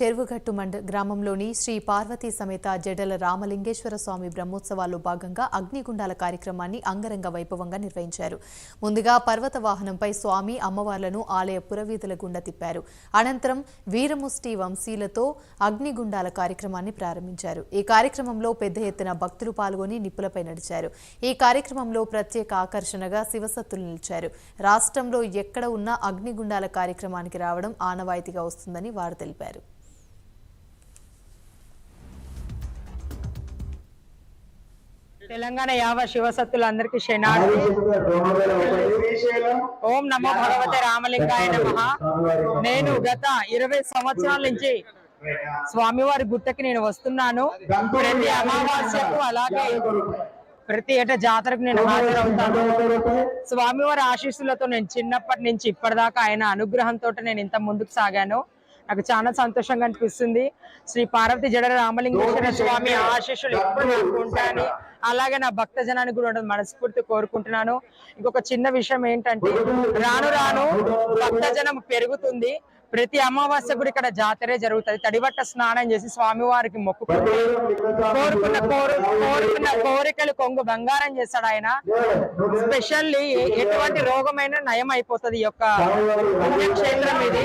చెరువుగట్టు మండ గ్రామంలోని శ్రీ పార్వతీ సమేత జడల రామలింగేశ్వర స్వామి బ్రహ్మోత్సవాల్లో భాగంగా అగ్నిగుండాల కార్యక్రమాన్ని అంగరంగ వైభవంగా నిర్వహించారు. ముందుగా పర్వత వాహనంపై స్వామి అమ్మవార్లను ఆలయ పురవీధుల గుండా తిప్పారు. అనంతరం వీరముష్టి వంశీలతో అగ్నిగుండాల కార్యక్రమాన్ని ప్రారంభించారు. ఈ కార్యక్రమంలో పెద్ద ఎత్తున భక్తులు పాల్గొని నిప్పులపై నడిచారు. ఈ కార్యక్రమంలో ప్రత్యేక ఆకర్షణగా శివసత్తులు నిలిచారు. రాష్ట్రంలో ఎక్కడ ఉన్నా అగ్నిగుండాల కార్యక్రమానికి రావడం ఆనవాయితీగా వస్తుందని వారు తెలిపారు. తెలంగాణ యావ శివసత్తులందరికీ శనాడు. ఓం నమో భగవతే రామలింగాయ నమ. నేను గత ఇరవై సంవత్సరాల నుంచి స్వామివారి గుట్టకి నేను వస్తున్నాను. ప్రతి అమావాస్యకు అలాగే ప్రతి ఏటా జాతరకు నేను హాజరవుతాను. స్వామివారి ఆశీస్సులతో నేను చిన్నప్పటి నుంచి ఇప్పటిదాకా ఆయన అనుగ్రహంతో నేను ఇంత ముందుకు సాగాను. నాకు చాలా సంతోషంగా అనిపిస్తుంది. శ్రీ పార్వతి జడ రామలింగేశ్వర స్వామి ఆశీస్సులు ఎప్పుడు ఉంటాయని అలాగే నా భక్త జనానికి కూడా ఉండదు మనస్ఫూర్తి కోరుకుంటున్నాను. ఇంకొక చిన్న విషయం ఏంటంటే రాను రాను భక్త జనం పెరుగుతుంది. ప్రతి అమావాస్య కూడా ఇక్కడ జాతరే జరుగుతుంది. తడిబట్ట స్నానం చేసి స్వామివారికి మొక్కుకుంటే కోరుకున్న కోరు కోరుకున్న కోరికలు కొంగు బంగారం చేస్తాడు ఆయన. స్పెషల్లీ ఎటువంటి రోగమైన నయం అయిపోతుంది ఈ యొక్క పుణ్యక్షేత్రం ఇది.